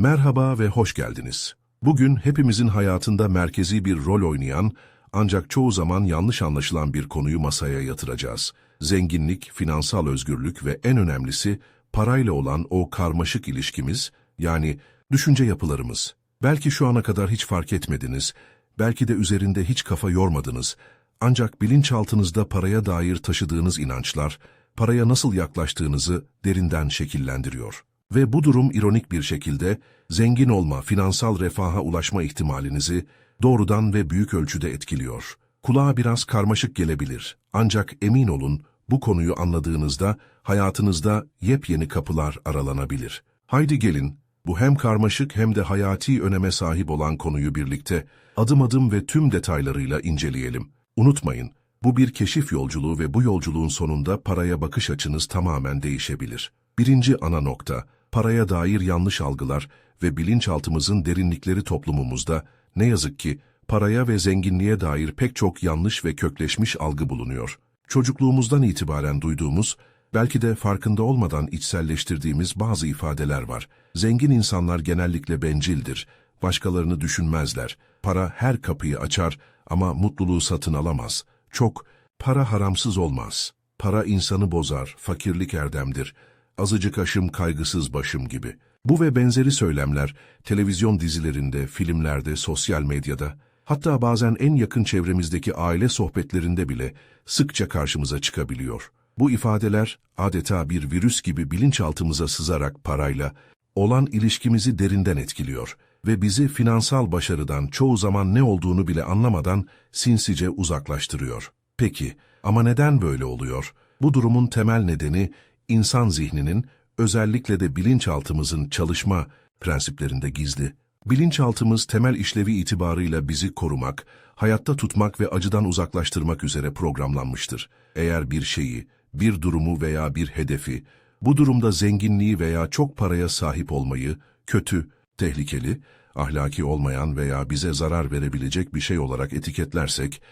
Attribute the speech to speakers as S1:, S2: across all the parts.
S1: Merhaba ve hoş geldiniz. Bugün hepimizin hayatında merkezi bir rol oynayan ancak çoğu zaman yanlış anlaşılan bir konuyu masaya yatıracağız. Zenginlik, finansal özgürlük ve en önemlisi parayla olan o karmaşık ilişkimiz yani düşünce yapılarımız. Belki şu ana kadar hiç fark etmediniz, belki de üzerinde hiç kafa yormadınız. Ancak bilinçaltınızda paraya dair taşıdığınız inançlar, paraya nasıl yaklaştığınızı derinden şekillendiriyor. Ve bu durum ironik bir şekilde zengin olma, finansal refaha ulaşma ihtimalinizi doğrudan ve büyük ölçüde etkiliyor. Kulağa biraz karmaşık gelebilir. Ancak emin olun bu konuyu anladığınızda hayatınızda yepyeni kapılar aralanabilir. Haydi gelin bu hem karmaşık hem de hayati öneme sahip olan konuyu birlikte adım adım ve tüm detaylarıyla inceleyelim. Unutmayın, bu bir keşif yolculuğu ve bu yolculuğun sonunda paraya bakış açınız tamamen değişebilir. Birinci ana nokta, paraya dair yanlış algılar ve bilinçaltımızın derinlikleri toplumumuzda ne yazık ki paraya ve zenginliğe dair pek çok yanlış ve kökleşmiş algı bulunuyor. Çocukluğumuzdan itibaren duyduğumuz, belki de farkında olmadan içselleştirdiğimiz bazı ifadeler var. Zengin insanlar genellikle bencildir, başkalarını düşünmezler. Para her kapıyı açar ama mutluluğu satın alamaz. Çok, para haramsız olmaz. Para insanı bozar, fakirlik erdemdir. Azıcık aşım kaygısız başım gibi. Bu ve benzeri söylemler televizyon dizilerinde, filmlerde, sosyal medyada, hatta bazen en yakın çevremizdeki aile sohbetlerinde bile sıkça karşımıza çıkabiliyor. Bu ifadeler adeta bir virüs gibi bilinçaltımıza sızarak parayla olan ilişkimizi derinden etkiliyor ve bizi finansal başarıdan çoğu zaman ne olduğunu bile anlamadan sinsice uzaklaştırıyor. Peki, ama neden böyle oluyor? Bu durumun temel nedeni insan zihninin, özellikle de bilinçaltımızın çalışma prensiplerinde gizli. Bilinçaltımız temel işlevi itibarıyla bizi korumak, hayatta tutmak ve acıdan uzaklaştırmak üzere programlanmıştır. Eğer bir şeyi, bir durumu veya bir hedefi, bu durumda zenginliği veya çok paraya sahip olmayı, kötü, tehlikeli, ahlaki olmayan veya bize zarar verebilecek bir şey olarak etiketlersek,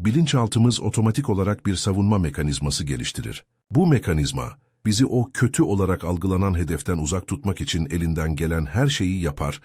S1: bilinçaltımız otomatik olarak bir savunma mekanizması geliştirir. Bu mekanizma, bizi o kötü olarak algılanan hedeften uzak tutmak için elinden gelen her şeyi yapar,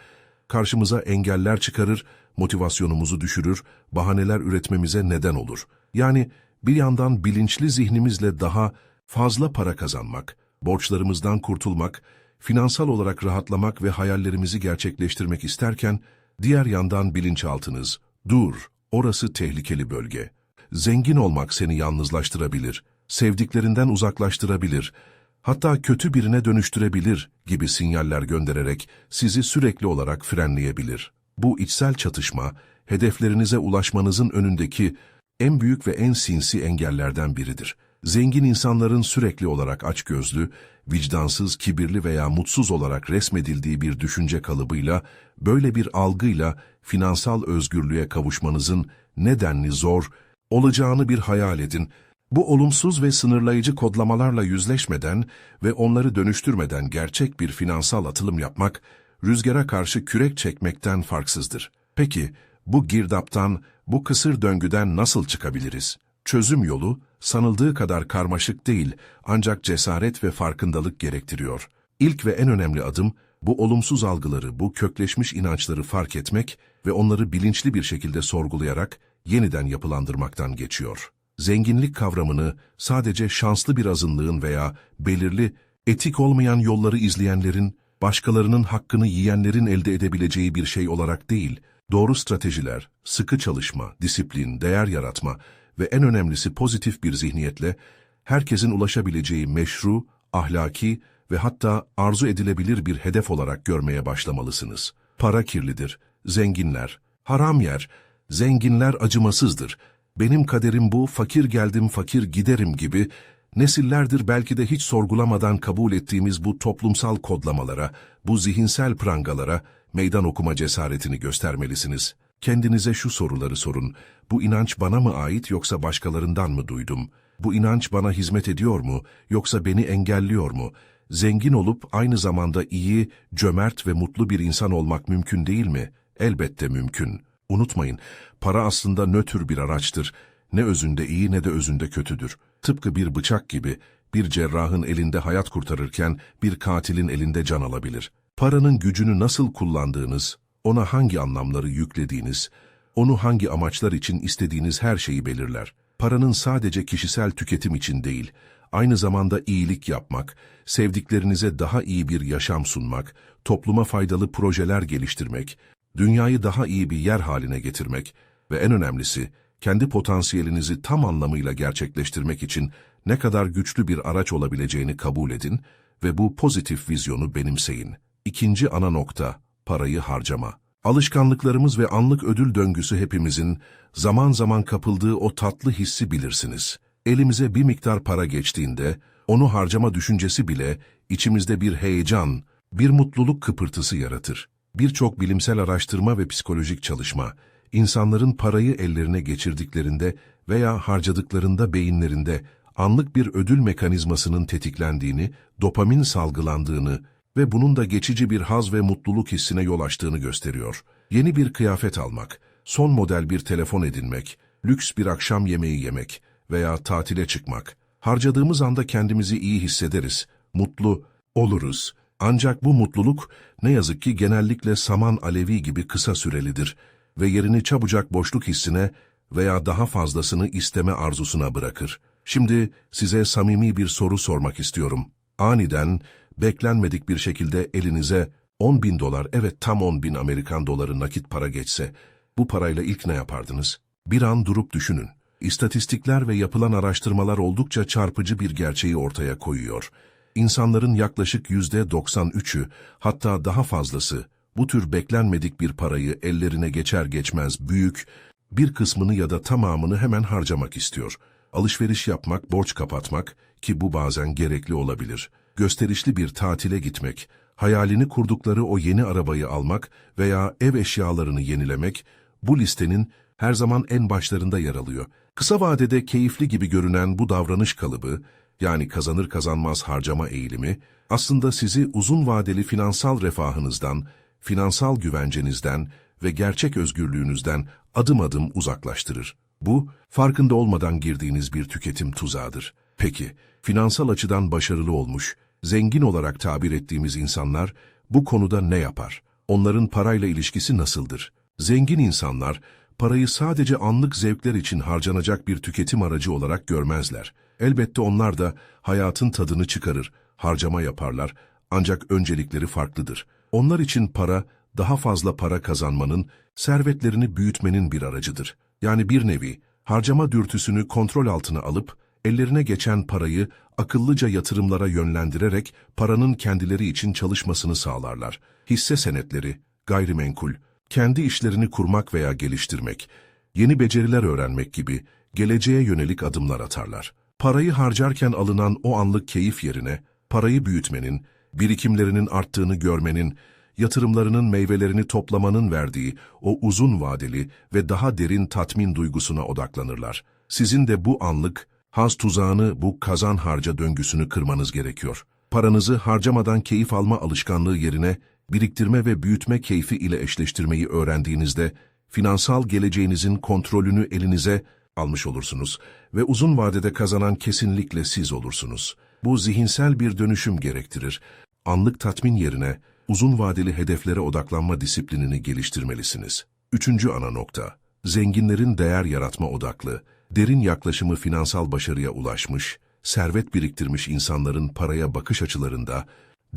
S1: karşımıza engeller çıkarır, motivasyonumuzu düşürür, bahaneler üretmemize neden olur. Yani bir yandan bilinçli zihnimizle daha fazla para kazanmak, borçlarımızdan kurtulmak, finansal olarak rahatlamak ve hayallerimizi gerçekleştirmek isterken, diğer yandan bilinçaltınız, dur, orası tehlikeli bölge. Zengin olmak seni yalnızlaştırabilir, sevdiklerinden uzaklaştırabilir, hatta kötü birine dönüştürebilir gibi sinyaller göndererek sizi sürekli olarak frenleyebilir. Bu içsel çatışma, hedeflerinize ulaşmanızın önündeki en büyük ve en sinsi engellerden biridir. Zengin insanların sürekli olarak açgözlü, vicdansız, kibirli veya mutsuz olarak resmedildiği bir düşünce kalıbıyla, böyle bir algıyla finansal özgürlüğe kavuşmanızın nedenli zor olacağını bir hayal edin. Bu olumsuz ve sınırlayıcı kodlamalarla yüzleşmeden ve onları dönüştürmeden gerçek bir finansal atılım yapmak, rüzgara karşı kürek çekmekten farksızdır. Peki, bu girdaptan, bu kısır döngüden nasıl çıkabiliriz? Çözüm yolu, sanıldığı kadar karmaşık değil, ancak cesaret ve farkındalık gerektiriyor. İlk ve en önemli adım, bu olumsuz algıları, bu kökleşmiş inançları fark etmek ve onları bilinçli bir şekilde sorgulayarak yeniden yapılandırmaktan geçiyor. Zenginlik kavramını sadece şanslı bir azınlığın veya belirli, etik olmayan yolları izleyenlerin, başkalarının hakkını yiyenlerin elde edebileceği bir şey olarak değil, doğru stratejiler, sıkı çalışma, disiplin, değer yaratma ve en önemlisi pozitif bir zihniyetle herkesin ulaşabileceği meşru, ahlaki ve hatta arzu edilebilir bir hedef olarak görmeye başlamalısınız. Para kirlidir, zenginler, haram yer, zenginler acımasızdır, benim kaderim bu, fakir geldim fakir giderim gibi nesillerdir belki de hiç sorgulamadan kabul ettiğimiz bu toplumsal kodlamalara, bu zihinsel prangalara meydan okuma cesaretini göstermelisiniz. Kendinize şu soruları sorun. Bu inanç bana mı ait yoksa başkalarından mı duydum? Bu inanç bana hizmet ediyor mu yoksa beni engelliyor mu? Zengin olup aynı zamanda iyi, cömert ve mutlu bir insan olmak mümkün değil mi? Elbette mümkün. Unutmayın, para aslında nötr bir araçtır. Ne özünde iyi ne de özünde kötüdür. Tıpkı bir bıçak gibi bir cerrahın elinde hayat kurtarırken bir katilin elinde can alabilir. Paranın gücünü nasıl kullandığınız, ona hangi anlamları yüklediğiniz, onu hangi amaçlar için istediğiniz her şeyi belirler. Paranın sadece kişisel tüketim için değil, aynı zamanda iyilik yapmak, sevdiklerinize daha iyi bir yaşam sunmak, topluma faydalı projeler geliştirmek, dünyayı daha iyi bir yer haline getirmek ve en önemlisi, kendi potansiyelinizi tam anlamıyla gerçekleştirmek için ne kadar güçlü bir araç olabileceğini kabul edin ve bu pozitif vizyonu benimseyin. İkinci ana nokta, parayı harcama. Alışkanlıklarımız ve anlık ödül döngüsü hepimizin zaman zaman kapıldığı o tatlı hissi bilirsiniz. Elimize bir miktar para geçtiğinde, onu harcama düşüncesi bile içimizde bir heyecan, bir mutluluk kıpırtısı yaratır. Birçok bilimsel araştırma ve psikolojik çalışma, insanların parayı ellerine geçirdiklerinde veya harcadıklarında beyinlerinde anlık bir ödül mekanizmasının tetiklendiğini, dopamin salgılandığını ve bunun da geçici bir haz ve mutluluk hissine yol açtığını gösteriyor. Yeni bir kıyafet almak, son model bir telefon edinmek, lüks bir akşam yemeği yemek veya tatile çıkmak. Harcadığımız anda kendimizi iyi hissederiz, mutlu oluruz. Ancak bu mutluluk ne yazık ki genellikle saman alevi gibi kısa sürelidir ve yerini çabucak boşluk hissine veya daha fazlasını isteme arzusuna bırakır. Şimdi size samimi bir soru sormak istiyorum. Aniden, beklenmedik bir şekilde elinize 10 bin dolar, evet tam 10 bin Amerikan doları nakit para geçse, bu parayla ilk ne yapardınız? Bir an durup düşünün. İstatistikler ve yapılan araştırmalar oldukça çarpıcı bir gerçeği ortaya koyuyor. İnsanların yaklaşık yüzde 93'ü, hatta daha fazlası, bu tür beklenmedik bir parayı ellerine geçer geçmez büyük, bir kısmını ya da tamamını hemen harcamak istiyor. Alışveriş yapmak, borç kapatmak ki bu bazen gerekli olabilir. Gösterişli bir tatile gitmek, hayalini kurdukları o yeni arabayı almak veya ev eşyalarını yenilemek, bu listenin her zaman en başlarında yer alıyor. Kısa vadede keyifli gibi görünen bu davranış kalıbı, yani kazanır kazanmaz harcama eğilimi, aslında sizi uzun vadeli finansal refahınızdan, finansal güvencenizden ve gerçek özgürlüğünüzden adım adım uzaklaştırır. Bu, farkında olmadan girdiğiniz bir tüketim tuzağıdır. Peki, finansal açıdan başarılı olmuş, zengin olarak tabir ettiğimiz insanlar bu konuda ne yapar? Onların parayla ilişkisi nasıldır? Zengin insanlar, parayı sadece anlık zevkler için harcanacak bir tüketim aracı olarak görmezler. Elbette onlar da hayatın tadını çıkarır, harcama yaparlar ancak öncelikleri farklıdır. Onlar için para, daha fazla para kazanmanın, servetlerini büyütmenin bir aracıdır. Yani bir nevi, harcama dürtüsünü kontrol altına alıp, ellerine geçen parayı akıllıca yatırımlara yönlendirerek paranın kendileri için çalışmasını sağlarlar. Hisse senetleri, gayrimenkul, kendi işlerini kurmak veya geliştirmek, yeni beceriler öğrenmek gibi geleceğe yönelik adımlar atarlar. Parayı harcarken alınan o anlık keyif yerine, parayı büyütmenin, birikimlerinin arttığını görmenin, yatırımlarının meyvelerini toplamanın verdiği o uzun vadeli ve daha derin tatmin duygusuna odaklanırlar. Sizin de bu anlık, haz tuzağını, bu kazan harca döngüsünü kırmanız gerekiyor. Paranızı harcamadan keyif alma alışkanlığı yerine, biriktirme ve büyütme keyfi ile eşleştirmeyi öğrendiğinizde, finansal geleceğinizin kontrolünü elinize almış olursunuz ve uzun vadede kazanan kesinlikle siz olursunuz. Bu zihinsel bir dönüşüm gerektirir. Anlık tatmin yerine uzun vadeli hedeflere odaklanma disiplinini geliştirmelisiniz. Üçüncü ana nokta, zenginlerin değer yaratma odaklı, derin yaklaşımı finansal başarıya ulaşmış, servet biriktirmiş insanların paraya bakış açılarında,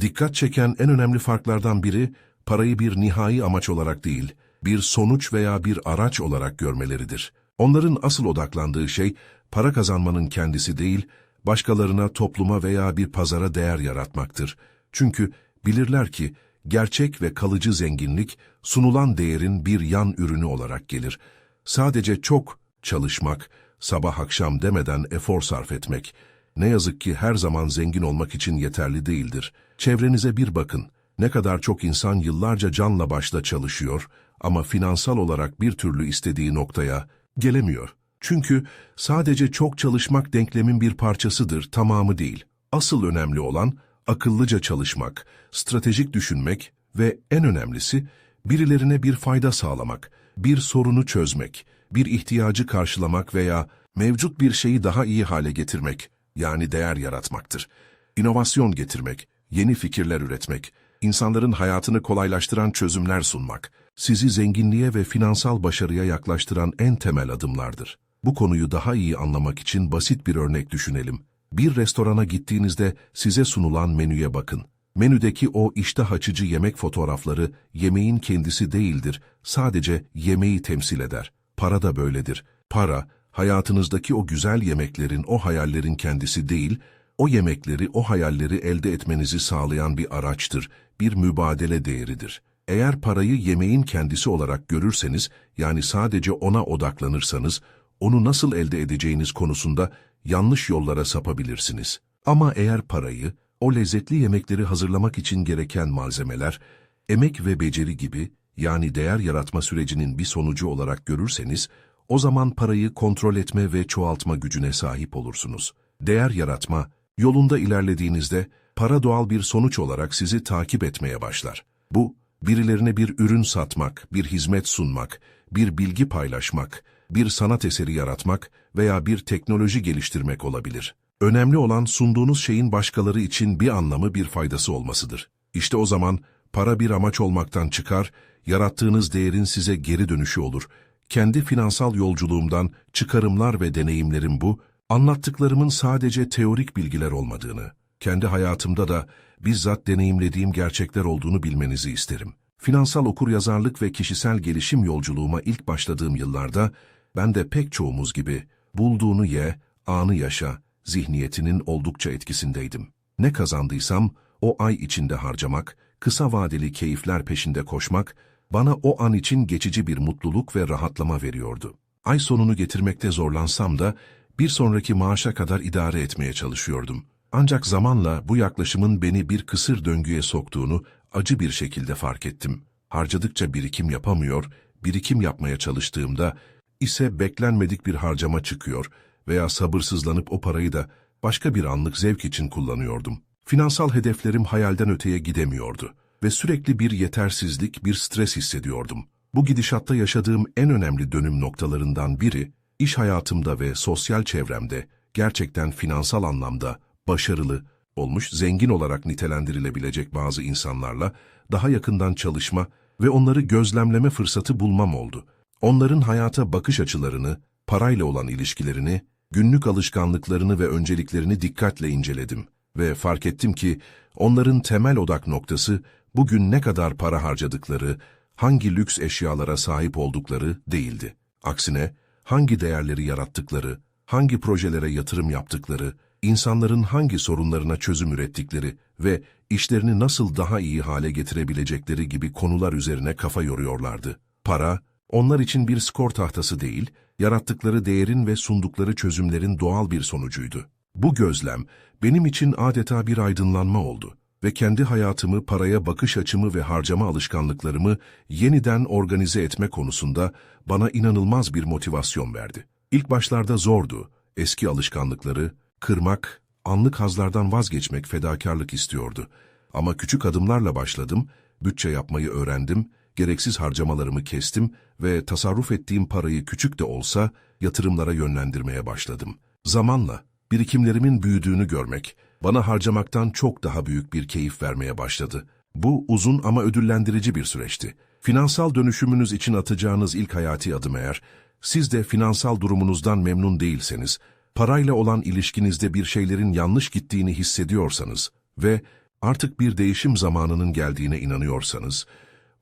S1: dikkat çeken en önemli farklardan biri, parayı bir nihai amaç olarak değil, bir sonuç veya bir araç olarak görmeleridir. Onların asıl odaklandığı şey, para kazanmanın kendisi değil, başkalarına, topluma veya bir pazara değer yaratmaktır. Çünkü bilirler ki, gerçek ve kalıcı zenginlik, sunulan değerin bir yan ürünü olarak gelir. Sadece çok çalışmak, sabah akşam demeden efor sarf etmek, ne yazık ki her zaman zengin olmak için yeterli değildir. Çevrenize bir bakın. Ne kadar çok insan yıllarca canla başla çalışıyor ama finansal olarak bir türlü istediği noktaya gelemiyor. Çünkü sadece çok çalışmak denklemin bir parçasıdır, tamamı değil. Asıl önemli olan akıllıca çalışmak, stratejik düşünmek ve en önemlisi birilerine bir fayda sağlamak, bir sorunu çözmek, bir ihtiyacı karşılamak veya mevcut bir şeyi daha iyi hale getirmek, yani değer yaratmaktır. İnovasyon getirmek, yeni fikirler üretmek insanların hayatını kolaylaştıran çözümler sunmak, sizi zenginliğe ve finansal başarıya yaklaştıran en temel adımlardır. Bu konuyu daha iyi anlamak için basit bir örnek düşünelim. Bir restorana gittiğinizde size sunulan menüye bakın. Menüdeki o iştah açıcı yemek fotoğrafları yemeğin kendisi değildir, sadece yemeği temsil eder. Para da böyledir. Para, hayatınızdaki o güzel yemeklerin, o hayallerin kendisi değil, o yemekleri, o hayalleri elde etmenizi sağlayan bir araçtır, bir mübadele değeridir. Eğer parayı yemeğin kendisi olarak görürseniz, yani sadece ona odaklanırsanız, onu nasıl elde edeceğiniz konusunda yanlış yollara sapabilirsiniz. Ama eğer parayı, o lezzetli yemekleri hazırlamak için gereken malzemeler, emek ve beceri gibi, yani değer yaratma sürecinin bir sonucu olarak görürseniz, o zaman parayı kontrol etme ve çoğaltma gücüne sahip olursunuz. Değer yaratma, yolunda ilerlediğinizde, para doğal bir sonuç olarak sizi takip etmeye başlar. Bu, birilerine bir ürün satmak, bir hizmet sunmak, bir bilgi paylaşmak, bir sanat eseri yaratmak veya bir teknoloji geliştirmek olabilir. Önemli olan sunduğunuz şeyin başkaları için bir anlamı, bir faydası olmasıdır. İşte o zaman para bir amaç olmaktan çıkar, yarattığınız değerin size geri dönüşü olur. Kendi finansal yolculuğumdan çıkarımlar ve deneyimlerim bu, anlattıklarımın sadece teorik bilgiler olmadığını, kendi hayatımda da bizzat deneyimlediğim gerçekler olduğunu bilmenizi isterim. Finansal okuryazarlık ve kişisel gelişim yolculuğuma ilk başladığım yıllarda, ben de pek çoğumuz gibi bulduğunu ye, anı yaşa, zihniyetinin oldukça etkisindeydim. Ne kazandıysam o ay içinde harcamak, kısa vadeli keyifler peşinde koşmak, bana o an için geçici bir mutluluk ve rahatlama veriyordu. Ay sonunu getirmekte zorlansam da bir sonraki maaşa kadar idare etmeye çalışıyordum. Ancak zamanla bu yaklaşımın beni bir kısır döngüye soktuğunu acı bir şekilde fark ettim. Harcadıkça birikim yapamıyor, birikim yapmaya çalıştığımda ise beklenmedik bir harcama çıkıyor veya sabırsızlanıp o parayı da başka bir anlık zevk için kullanıyordum. Finansal hedeflerim hayalden öteye gidemiyordu ve sürekli bir yetersizlik, bir stres hissediyordum. Bu gidişatta yaşadığım en önemli dönüm noktalarından biri, iş hayatımda ve sosyal çevremde gerçekten finansal anlamda başarılı, olmuş, zengin olarak nitelendirilebilecek bazı insanlarla daha yakından çalışma ve onları gözlemleme fırsatı bulmam oldu. Onların hayata bakış açılarını, parayla olan ilişkilerini, günlük alışkanlıklarını ve önceliklerini dikkatle inceledim ve fark ettim ki onların temel odak noktası bugün ne kadar para harcadıkları, hangi lüks eşyalara sahip oldukları değildi. Aksine hangi değerleri yarattıkları, hangi projelere yatırım yaptıkları, insanların hangi sorunlarına çözüm ürettikleri ve işlerini nasıl daha iyi hale getirebilecekleri gibi konular üzerine kafa yoruyorlardı. Para, onlar için bir skor tahtası değil, yarattıkları değerin ve sundukları çözümlerin doğal bir sonucuydu. Bu gözlem, benim için adeta bir aydınlanma oldu ve kendi hayatımı, paraya bakış açımı ve harcama alışkanlıklarımı yeniden organize etme konusunda bana inanılmaz bir motivasyon verdi. İlk başlarda zordu, eski alışkanlıkları, kırmak, anlık hazlardan vazgeçmek fedakarlık istiyordu. Ama küçük adımlarla başladım, bütçe yapmayı öğrendim, gereksiz harcamalarımı kestim ve tasarruf ettiğim parayı küçük de olsa yatırımlara yönlendirmeye başladım. Zamanla birikimlerimin büyüdüğünü görmek bana harcamaktan çok daha büyük bir keyif vermeye başladı. Bu uzun ama ödüllendirici bir süreçti. Finansal dönüşümünüz için atacağınız ilk hayati adım eğer, siz de finansal durumunuzdan memnun değilseniz, parayla olan ilişkinizde bir şeylerin yanlış gittiğini hissediyorsanız ve artık bir değişim zamanının geldiğine inanıyorsanız,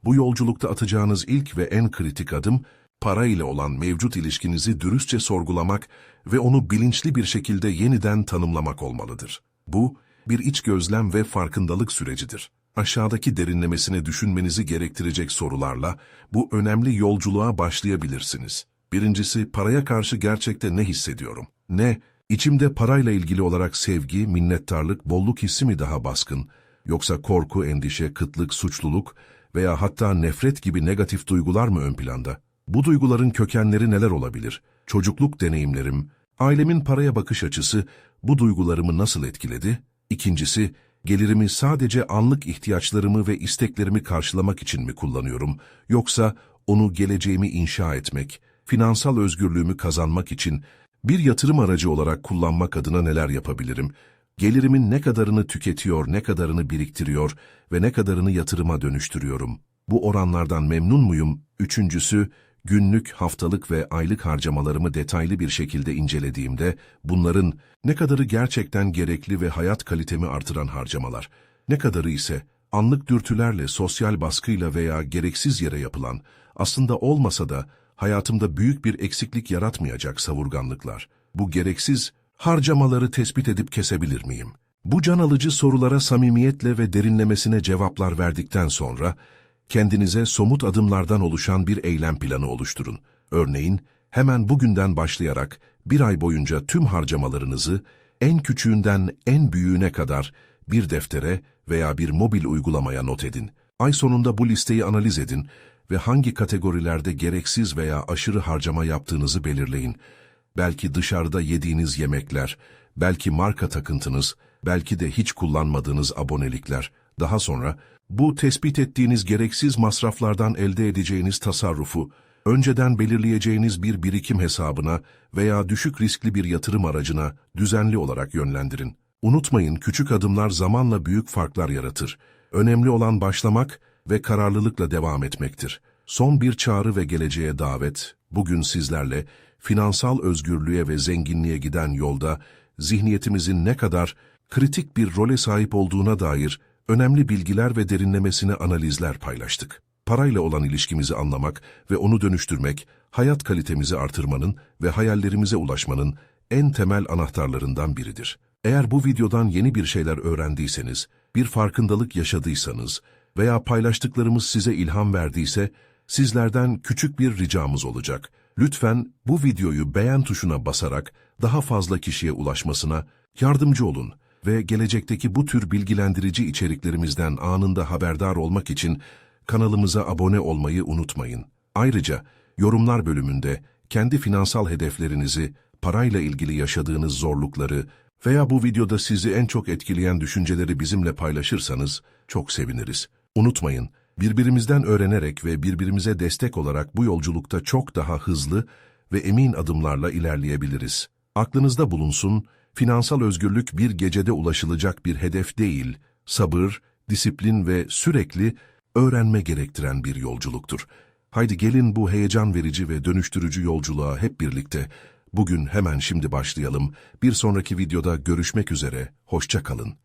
S1: bu yolculukta atacağınız ilk ve en kritik adım, para ile olan mevcut ilişkinizi dürüstçe sorgulamak ve onu bilinçli bir şekilde yeniden tanımlamak olmalıdır. Bu, bir iç gözlem ve farkındalık sürecidir. Aşağıdaki derinlemesine düşünmenizi gerektirecek sorularla bu önemli yolculuğa başlayabilirsiniz. Birincisi, paraya karşı gerçekte ne hissediyorum? Ne, içimde parayla ilgili olarak sevgi, minnettarlık, bolluk hissi mi daha baskın? Yoksa korku, endişe, kıtlık, suçluluk veya hatta nefret gibi negatif duygular mı ön planda? Bu duyguların kökenleri neler olabilir? Çocukluk deneyimlerim, ailemin paraya bakış açısı bu duygularımı nasıl etkiledi? İkincisi, gelirimi sadece anlık ihtiyaçlarımı ve isteklerimi karşılamak için mi kullanıyorum, yoksa onu geleceğimi inşa etmek, finansal özgürlüğümü kazanmak için bir yatırım aracı olarak kullanmak adına neler yapabilirim? Gelirimin ne kadarını tüketiyor, ne kadarını biriktiriyor ve ne kadarını yatırıma dönüştürüyorum. Bu oranlardan memnun muyum? Üçüncüsü, günlük, haftalık ve aylık harcamalarımı detaylı bir şekilde incelediğimde bunların ne kadarı gerçekten gerekli ve hayat kalitemi artıran harcamalar, ne kadarı ise anlık dürtülerle, sosyal baskıyla veya gereksiz yere yapılan, aslında olmasa da hayatımda büyük bir eksiklik yaratmayacak savurganlıklar. Bu gereksiz harcamaları tespit edip kesebilir miyim? Bu can alıcı sorulara samimiyetle ve derinlemesine cevaplar verdikten sonra, kendinize somut adımlardan oluşan bir eylem planı oluşturun. Örneğin, hemen bugünden başlayarak bir ay boyunca tüm harcamalarınızı en küçüğünden en büyüğüne kadar bir deftere veya bir mobil uygulamaya not edin. Ay sonunda bu listeyi analiz edin ve hangi kategorilerde gereksiz veya aşırı harcama yaptığınızı belirleyin. Belki dışarıda yediğiniz yemekler, belki marka takıntınız, belki de hiç kullanmadığınız abonelikler. Daha sonra bu tespit ettiğiniz gereksiz masraflardan elde edeceğiniz tasarrufu, önceden belirleyeceğiniz bir birikim hesabına veya düşük riskli bir yatırım aracına düzenli olarak yönlendirin. Unutmayın küçük adımlar zamanla büyük farklar yaratır. Önemli olan başlamak ve kararlılıkla devam etmektir. Son bir çağrı ve geleceğe davet, bugün sizlerle finansal özgürlüğe ve zenginliğe giden yolda zihniyetimizin ne kadar kritik bir role sahip olduğuna dair önemli bilgiler ve derinlemesine analizler paylaştık. Parayla olan ilişkimizi anlamak ve onu dönüştürmek, hayat kalitemizi artırmanın ve hayallerimize ulaşmanın en temel anahtarlarından biridir. Eğer bu videodan yeni bir şeyler öğrendiyseniz, bir farkındalık yaşadıysanız veya paylaştıklarımız size ilham verdiyse, sizlerden küçük bir ricamız olacak. Lütfen bu videoyu beğen tuşuna basarak daha fazla kişiye ulaşmasına yardımcı olun ve gelecekteki bu tür bilgilendirici içeriklerimizden anında haberdar olmak için kanalımıza abone olmayı unutmayın. Ayrıca yorumlar bölümünde kendi finansal hedeflerinizi, parayla ilgili yaşadığınız zorlukları veya bu videoda sizi en çok etkileyen düşünceleri bizimle paylaşırsanız çok seviniriz. Unutmayın, birbirimizden öğrenerek ve birbirimize destek olarak bu yolculukta çok daha hızlı ve emin adımlarla ilerleyebiliriz. Aklınızda bulunsun, finansal özgürlük bir gecede ulaşılacak bir hedef değil, sabır, disiplin ve sürekli öğrenme gerektiren bir yolculuktur. Haydi gelin bu heyecan verici ve dönüştürücü yolculuğa hep birlikte bugün hemen şimdi başlayalım. Bir sonraki videoda görüşmek üzere, hoşça kalın.